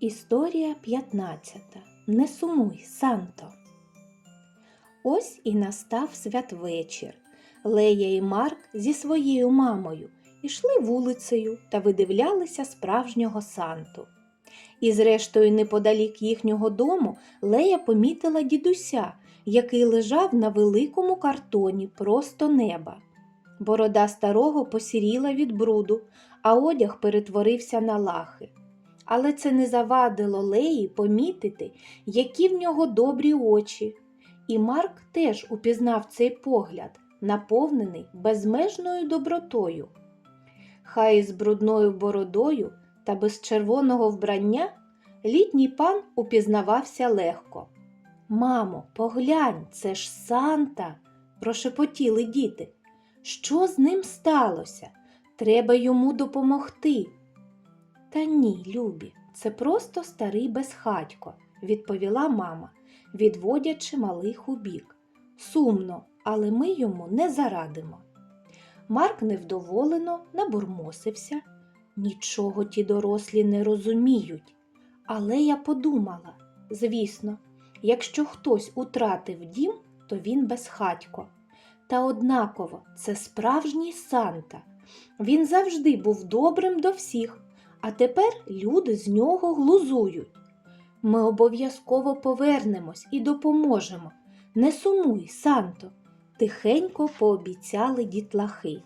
Історія 15. Не сумуй, Санто. Ось і настав святвечір. Лея і Марк зі своєю мамою йшли вулицею та видивлялися справжнього Санту. І зрештою, неподалік їхнього дому Лея помітила дідуся, який лежав на великому картоні просто неба. Борода старого посіріла від бруду, а одяг перетворився на лахи. Але це не завадило Леї помітити, які в нього добрі очі. І Марк теж упізнав цей погляд, наповнений безмежною добротою. Хай із брудною бородою та без червоного вбрання літній пан упізнавався легко. Мамо, поглянь, це ж Санта, прошепотіли діти. Що з ним сталося? Треба йому допомогти. Та ні, Любі, це просто старий безхатько, відповіла мама, відводячи малих у бік. Сумно, але ми йому не зарадимо. Марк невдоволено набурмосився. Нічого ті дорослі не розуміють. Але я подумала звісно, якщо хтось утратив дім, то він безхатько. Та однаково це справжній Санта. Він завжди був добрим до всіх, а тепер люди з нього глузують. Ми обов'язково повернемось і допоможемо. Не сумуй, Санто, тихенько пообіцяли дітлахи.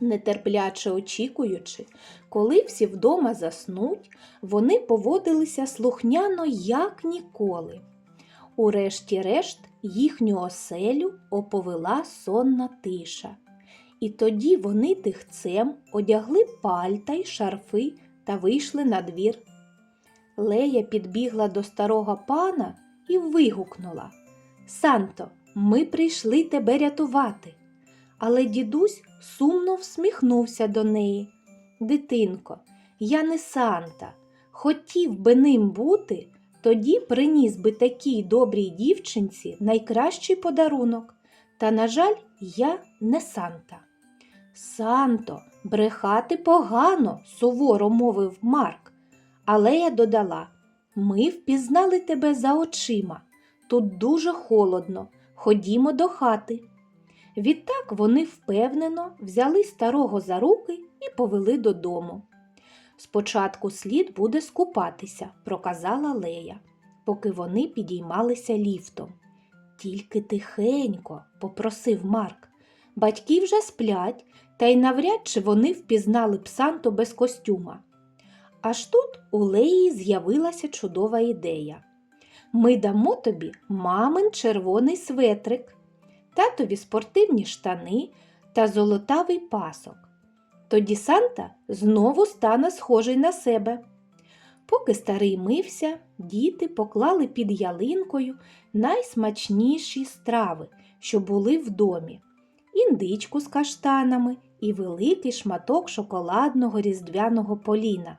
Нетерпляче очікуючи, коли всі вдома заснуть, вони поводилися слухняно, як ніколи. Урешті-решт їхню оселю оповела сонна тиша. І тоді вони тихцем одягли пальта й шарфи та вийшли на двір. Лея підбігла до старого пана і вигукнула Санто, ми прийшли тебе рятувати. Але дідусь сумно всміхнувся до неї. Дитинко, я не Санта. Хотів би ним бути, тоді приніс би такій добрій дівчинці найкращий подарунок. Та, на жаль, я не Санта. Санто, брехати погано, суворо мовив Марк. Але я додала ми впізнали тебе за очима. Тут дуже холодно. Ходімо до хати. Відтак вони впевнено взяли старого за руки і повели додому. Спочатку слід буде скупатися, проказала Лея, поки вони підіймалися ліфтом. Тільки тихенько, попросив Марк. Батьки вже сплять, та й навряд чи вони впізнали б Санту без костюма. Аж тут у Леї з'явилася чудова ідея. Ми дамо тобі мамин червоний светрик, татові спортивні штани та золотавий пасок. Тоді Санта знову стане схожий на себе. Поки старий мився, діти поклали під ялинкою найсмачніші страви, що були в домі, індичку з каштанами і великий шматок шоколадного різдвяного поліна.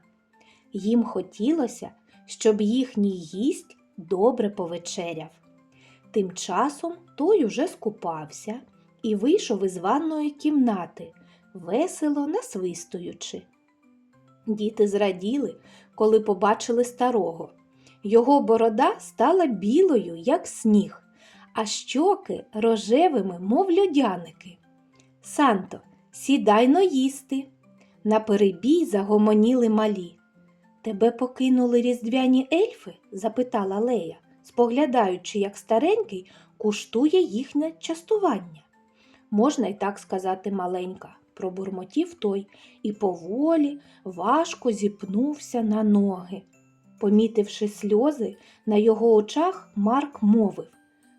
Їм хотілося, щоб їхній гість добре повечеряв. Тим часом той уже скупався і вийшов із ванної кімнати, весело насвистуючи. Діти зраділи, коли побачили старого. Його борода стала білою, як сніг, а щоки рожевими, мов льодяники. Санто, сідай но їсти. На перебій загомоніли малі. Тебе покинули різдвяні ельфи? запитала Лея, споглядаючи, як старенький куштує їхнє частування. Можна й так сказати маленька, пробурмотів той і поволі, важко зіпнувся на ноги. Помітивши сльози, на його очах Марк мовив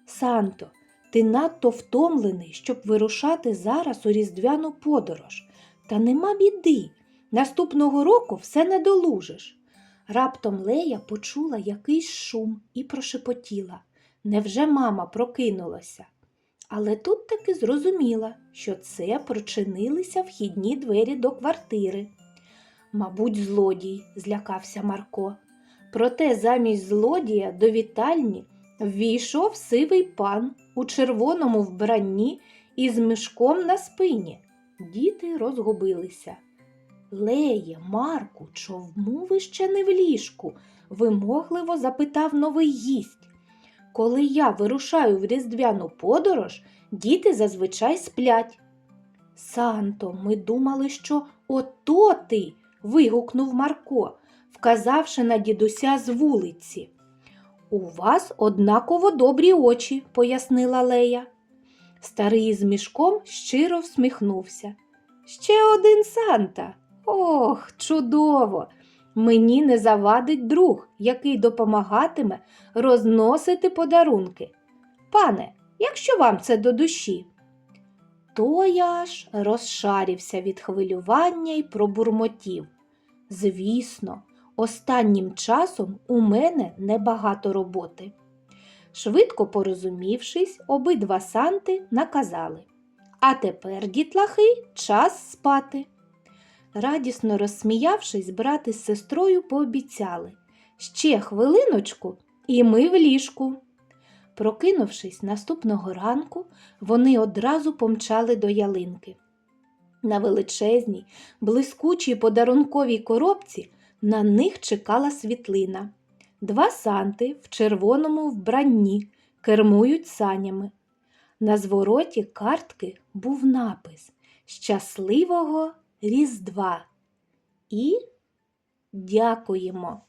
Санто, ти надто втомлений, щоб вирушати зараз у різдвяну подорож. Та нема біди. Наступного року все недолужиш. Раптом Лея почула якийсь шум і прошепотіла. Невже мама прокинулася? Але тут таки зрозуміла, що це прочинилися вхідні двері до квартири. Мабуть, злодій, злякався Марко. Проте замість злодія до вітальні ввійшов сивий пан у червоному вбранні і з мішком на спині. Діти розгубилися. Леє, Марку, чому ви ще не в ліжку? вимогливо запитав новий гість. Коли я вирушаю в різдвяну подорож, діти зазвичай сплять. Санто, ми думали, що ото ти. вигукнув Марко, вказавши на дідуся з вулиці. У вас однаково добрі очі, пояснила Лея. Старий з мішком щиро всміхнувся. Ще один Санта. Ох, чудово! Мені не завадить друг, який допомагатиме розносити подарунки. Пане, якщо вам це до душі. То я ж розшарівся від хвилювання й пробурмотів. Звісно, останнім часом у мене небагато роботи. Швидко порозумівшись, обидва санти наказали А тепер, дітлахи, час спати. Радісно розсміявшись, брати з сестрою пообіцяли Ще хвилиночку, і ми в ліжку. Прокинувшись наступного ранку, вони одразу помчали до ялинки. На величезній, блискучій подарунковій коробці на них чекала світлина. Два санти в червоному вбранні кермують санями. На звороті картки був напис Щасливого Різдва і дякуємо.